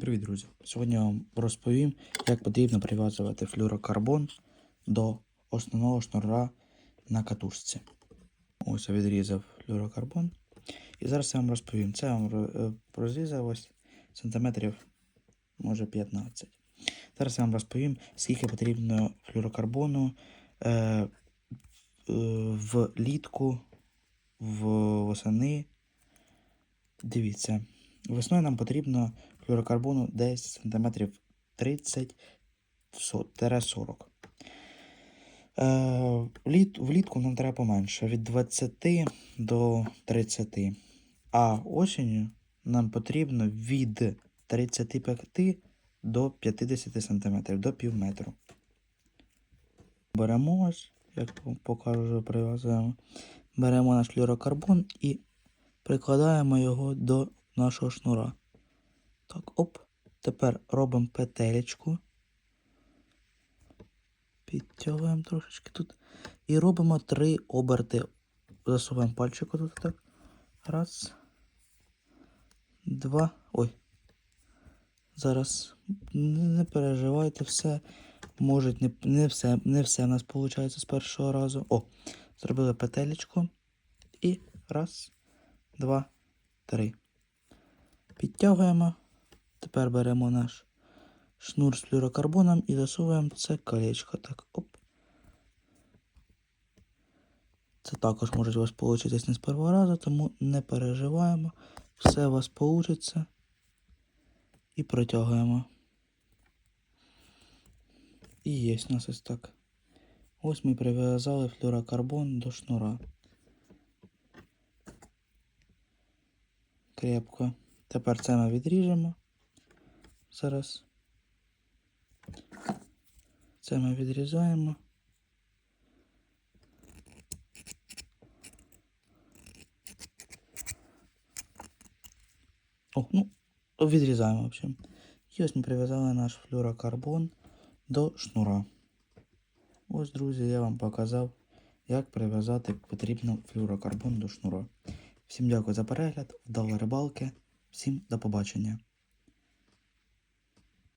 Привіт, друзі! Сьогодні я вам розповім, як потрібно прив'язувати флюрокарбон до основного шнура на катушці. Ось я відрізав флюрокарбон. І зараз я вам розповім. Це я вам е, розрізав ось сантиметрів, може 15. Зараз я вам розповім, скільки потрібно флюрокарбону е, е, влітку, в восени. Дивіться, весною нам потрібно флюрокарбону десь сантиметрів 30 40. Е, влітку нам треба поменше від 20 до 30. А осінню нам потрібно від 35 до 50 сантиметрів, до пів метру. Беремо ось, як покажу, прив'язуємо. Беремо наш флюрокарбон і прикладаємо його до нашого шнура. Так, оп. Тепер робимо петелечку. Підтягуємо трошечки тут. І робимо три оберти. Засуваємо пальчик тут так. Раз. Два. Ой. Зараз не переживайте, все. Може, не, не все, не все в нас виходить з першого разу. О, зробили петелечку. І раз, два, три. Підтягуємо. Тепер беремо наш шнур з флюрокарбоном і засовуємо це колечко. Так, оп. Це також може у вас вийти не з першого разу, тому не переживаємо. Все у вас вийде. І протягуємо. І є у нас ось так. Ось ми прив'язали флюрокарбон до шнура. Крепко. Тепер це ми відріжемо. Зараз. Це ми відрізаємо. О, ну, відрізаємо, в общем. І ось ми прив'язали наш флюрокарбон до шнура. Ось, друзі, я вам показав, як прив'язати потрібно флюрокарбон до шнура. Всім дякую за перегляд, вдалої рибалки, всім до побачення.